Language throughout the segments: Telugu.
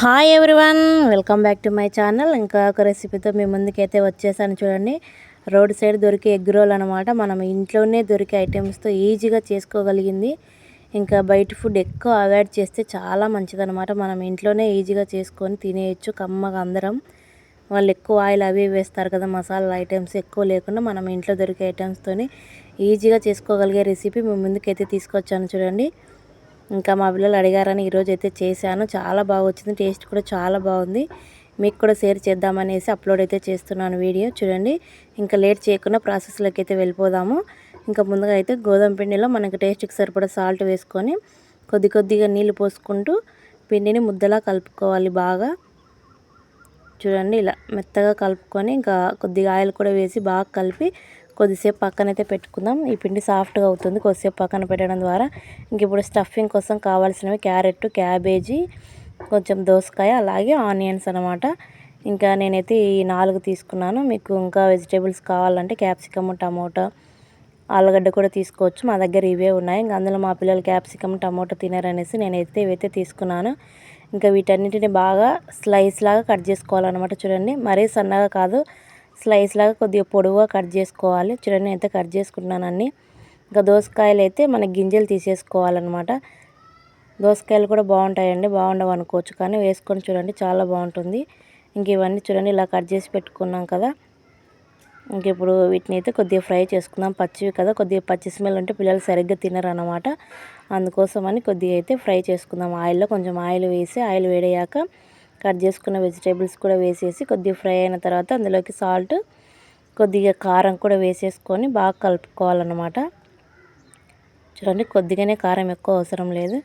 Hi everyone welcome back to my channel ఇంకా ఒక రెసిపీతో మీ ముందుకైతే వచ్చేసాను చూడండి. రోడ్ సైడ్ దొరికే ఎగ్ రోల్ అనమాట మనం ఇంట్లోనే దొరికే ఐటమ్స్తో ఈజీగా చేసుకోగలిగింది. ఇంకా బయట ఫుడ్ ఎక్కువ అవాయిడ్ చేస్తే చాలా మంచిదనమాట మనం ఇంట్లోనే ఈజీగా చేసుకొని తినేయచ్చు కమ్మగా అందరం. వాళ్ళు ఎక్కువ ఆయిల్ అవి వేస్తారు కదా మసాలా ఐటమ్స్ ఎక్కువ లేకుండా మనం ఇంట్లో దొరికే ఐటమ్స్తోని ఈజీగా చేసుకోగలిగే రెసిపీ మీ ముందుకైతే తీసుకొచ్చాను చూడండి. ఇంకా మా పిల్లలు అడిగారని ఈరోజు అయితే చేశాను. చాలా బాగా వచ్చింది టేస్ట్ కూడా చాలా బాగుంది. మీకు కూడా షేర్ చేద్దామనేసి అప్లోడ్ అయితే చేస్తున్నాను వీడియో. చూడండి ఇంకా లేట్ చేయకుండా ప్రాసెస్లోకి అయితే వెళ్ళిపోదాము. ఇంకా ముందుగా అయితే గోధుమ పిండిలో మనకి టేస్ట్కి సరిపడా సాల్ట్ వేసుకొని కొద్ది కొద్దిగా నీళ్ళు పోసుకుంటూ పిండిని ముద్దలా కలుపుకోవాలి బాగా. చూడండి ఇలా మెత్తగా కలుపుకొని ఇంకా కొద్దిగా ఆయిల్ కూడా వేసి బాగా కలిపి కొద్దిసేపు పక్కనైతే పెట్టుకుందాం. ఈ పిండి సాఫ్ట్గా అవుతుంది. కొద్దిసేపు పక్కన పెట్టడం ద్వారా ఇంక ఇప్పుడు స్టఫింగ్ కోసం కావాల్సినవి క్యారెట్ క్యాబేజీ కొంచెం దోసకాయ అలాగే ఆనియన్స్ అనమాట ఇంకా నేనైతే ఈ నాలుగు తీసుకున్నాను. మీకు ఇంకా వెజిటేబుల్స్ కావాలంటే క్యాప్సికమ్ టమోటా ఆలుగడ్డ కూడా తీసుకోవచ్చు. మా దగ్గర ఇవే ఉన్నాయి. ఇంకా అందులో మా పిల్లలు క్యాప్సికమ్ టమోటా తినారనేసి నేనైతే ఇవైతే తీసుకున్నాను. ఇంకా వీటన్నిటిని బాగా స్లైస్ లాగా కట్ చేసుకోవాలన్నమాట చూడండి. మరీ సన్నగా కాదు. స్లైస్ లాగా కొద్దిగా పొడవుగా కట్ చేసుకోవాలి. చూడండి అయితే కట్ చేసుకున్నానండి ఇంకా దోసకాయలు అయితే మన గింజలు తీసేసుకోవాలన్నమాట. దోసకాయలు కూడా బాగుంటాయండి. బాగుండవు అనుకోవచ్చు కానీ వేసుకొని చూడండి చాలా బాగుంటుంది. ఇంక ఇవన్నీ చూడండి ఇలా కట్ చేసి పెట్టుకున్నాం కదా. ఇంక ఇప్పుడు వీటిని అయితే కొద్దిగా ఫ్రై చేసుకుందాం. పచ్చివి కదా కొద్దిగా పచ్చి స్మెల్ ఉంటే పిల్లలు సరిగ్గా తినరనమాట అందుకోసమని కొద్దిగా అయితే ఫ్రై చేసుకుందాం. ఆయిల్లో కొంచెం ఆయిల్ వేసి ఆయిల్ వేడయ్యాక కట్ చేసుకున్న వెజిటేబుల్స్ కూడా వేసేసి కొద్దిగా ఫ్రై అయిన తర్వాత అందులోకి సాల్ట్ కొద్దిగా కారం కూడా వేసేసుకొని బాగా కలుపుకోవాలన్నమాట. చూడండి కొద్దిగానే కారం ఎక్కువ అవసరం లేదు.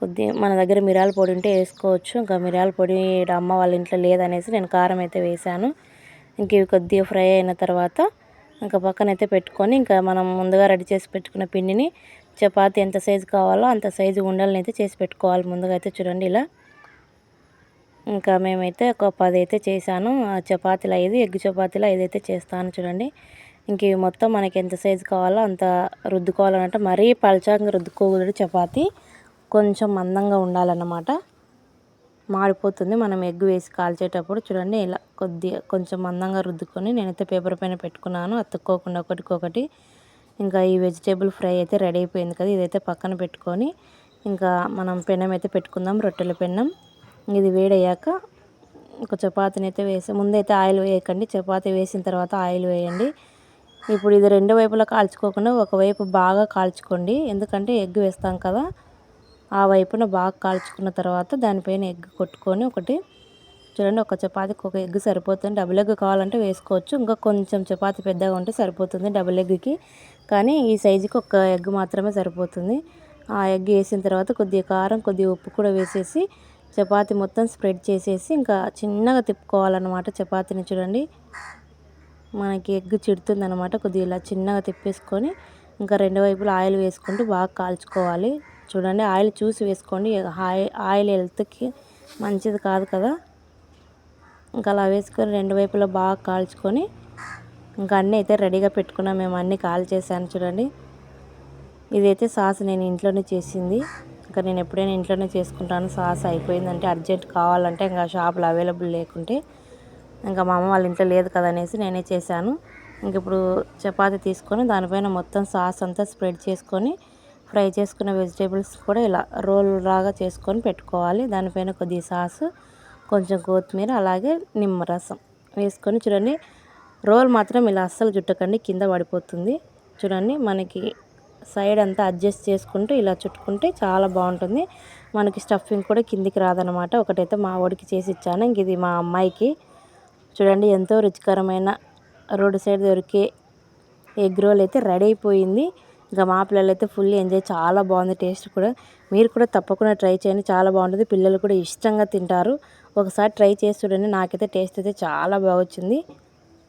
కొద్దిగా మన దగ్గర మిరాల పొడి ఉంటే వేసుకోవచ్చు. ఇంకా మిరాల పొడి అమ్మ వాళ్ళ ఇంట్లో లేదనేసి నేను కారం అయితే వేసాను ఇంక ఇవి కొద్దిగా ఫ్రై అయిన తర్వాత ఇంకా పక్కనైతే పెట్టుకొని ఇంకా మనం ముందుగా రెడీ చేసి పెట్టుకున్న పిండిని చపాతి ఎంత సైజు కావాలో అంత సైజు ఉండలని అయితే చేసి పెట్టుకోవాలి. ముందుగా అయితే చూడండి ఇలా ఇంకా మేమైతే ఒక పది అయితే చేశాను చపాతీలు ఐదు ఎగ్ చపాతీలు ఐదు అయితే చేస్తాను చూడండి. ఇంక ఇవి మొత్తం మనకి ఎంత సైజు కావాలో అంత రుద్దుకోవాలంటే మరీ పలచంగా రుద్దుకోకూడదు చపాతీ. కొంచెం మందంగా ఉండాలన్నమాట. మాడిపోతుంది. మనం ఎగ్ వేసి కాల్చేటప్పుడు చూడండి ఇలా కొద్దిగా కొంచెం మందంగా రుద్దుకొని నేనైతే పేపర్ పైన పెట్టుకున్నాను. అతుక్కోకుండా ఒకటికొకటి. ఇంకా ఈ వెజిటేబుల్ ఫ్రై అయితే రెడీ అయిపోయింది కదా ఇదైతే పక్కన పెట్టుకొని. ఇంకా మనం పెనం అయితే పెట్టుకుందాం రొట్టెల పెన్నం. ఇది వేడయ్యాక ఒక చపాతీని అయితే వేసి ముందైతే ఆయిల్ వేయకండి. చపాతీ వేసిన తర్వాత ఆయిల్ వేయండి. ఇప్పుడు ఇది రెండు వైపులా కాల్చుకోకుండా ఒకవైపు బాగా కాల్చుకోండి. ఎందుకంటే ఎగ్ వేస్తాం కదా ఆ వైపున బాగా కాల్చుకున్న తర్వాత దానిపైన ఎగ్ కొట్టుకొని ఒకటి చూడండి ఒక చపాతీకి ఒక ఎగ్ సరిపోతుంది. డబుల్ ఎగ్ కావాలంటే వేసుకోవచ్చు. ఇంకా కొంచెం చపాతీ పెద్దగా ఉంటే సరిపోతుంది డబుల్ ఎగ్కి. కానీ ఈ సైజుకి ఒక ఎగ్ మాత్రమే సరిపోతుంది. ఆ ఎగ్ వేసిన తర్వాత కొద్దిగా కారం కొద్దిగా ఉప్పు కూడా వేసేసి చపాతి మొత్తం స్ప్రెడ్ చేసేసి ఇంకా చిన్నగా తిప్పుకోవాలన్నమాట చపాతీని చూడండి. మనకి ఎగ్ చిడుతుంది అనమాట కొద్దిగా ఇలా చిన్నగా తిప్పేసుకొని ఇంకా రెండు వైపులు ఆయిల్ వేసుకుంటూ బాగా కాల్చుకోవాలి. చూడండి ఆయిల్ చూసి వేసుకోండి. ఆయిల్ హెల్త్కి మంచిది కాదు కదా. ఇంకా అలా వేసుకొని రెండు వైపులా బాగా కాల్చుకొని ఇంకా అన్నీ అయితే రెడీగా పెట్టుకున్నాం. మేము అన్నీ కాల్ చేశాను చూడండి. ఇదైతే సాస్ నేను ఇంట్లోనే చేసింది. ఇంకా నేను ఎప్పుడైనా ఇంట్లోనే చేసుకుంటాను. సాస్ అయిపోయిందంటే అర్జెంట్ కావాలంటే ఇంకా షాపులో అవైలబుల్ లేకుంటే ఇంకా మా అమ్మ వాళ్ళ ఇంట్లో లేదు కదా అనేసి నేనే చేశాను. ఇంక ఇప్పుడు చపాతి తీసుకొని దానిపైన మొత్తం సాస్ అంతా స్ప్రెడ్ చేసుకొని ఫ్రై చేసుకున్న వెజిటేబుల్స్ కూడా ఇలా రోల్ లాగా చేసుకొని పెట్టుకోవాలి. దానిపైన కొద్ది సాస్ కొంచెం కొత్తిమీర అలాగే నిమ్మరసం వేసుకొని చూడండి. రోల్ మాత్రం ఇలా అస్సలు చుట్టకండి కింద పడిపోతుంది. చూడండి మనకి సైడ్ అంతా అడ్జస్ట్ చేసుకుంటూ ఇలా చుట్టుకుంటే చాలా బాగుంటుంది. మనకి స్టఫింగ్ కూడా కిందికి రాదనమాట ఒకటైతే మా వాడికి చేసి ఇచ్చాను. ఇంక ఇది మా అమ్మాయికి. చూడండి ఎంతో రుచికరమైన రోడ్డు సైడ్ దొరికే ఎగ్ రోల్ అయితే రెడీ అయిపోయింది. ఇంకా మా పిల్లలు అయితే ఫుల్ ఎంజాయ్. చాలా బాగుంది టేస్ట్ కూడా. మీరు కూడా తప్పకుండా ట్రై చేయండి. చాలా బాగుంటుంది. పిల్లలు కూడా ఇష్టంగా తింటారు. ఒకసారి ట్రై చేసి చూడండి. నాకైతే టేస్ట్ అయితే చాలా బాగా వచ్చింది.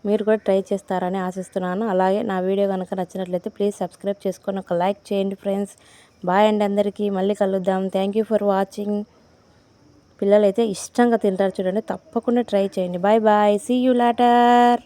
మీరు కూడా ట్రై చేస్తారని ఆశిస్తున్నాను. అలాగే నా వీడియో కనుక నచ్చినట్లయితే ప్లీజ్ సబ్స్క్రైబ్ చేసుకొని ఒక లైక్ చేయండి ఫ్రెండ్స్. బాయ్ అండి అందరికీ. మళ్ళీ కలుద్దాం. థ్యాంక్ యూ ఫర్ వాచింగ్ పిల్లలు అయితే ఇష్టంగా తింటారు చూడండి. తప్పకుండా ట్రై చేయండి. Bye bye see you later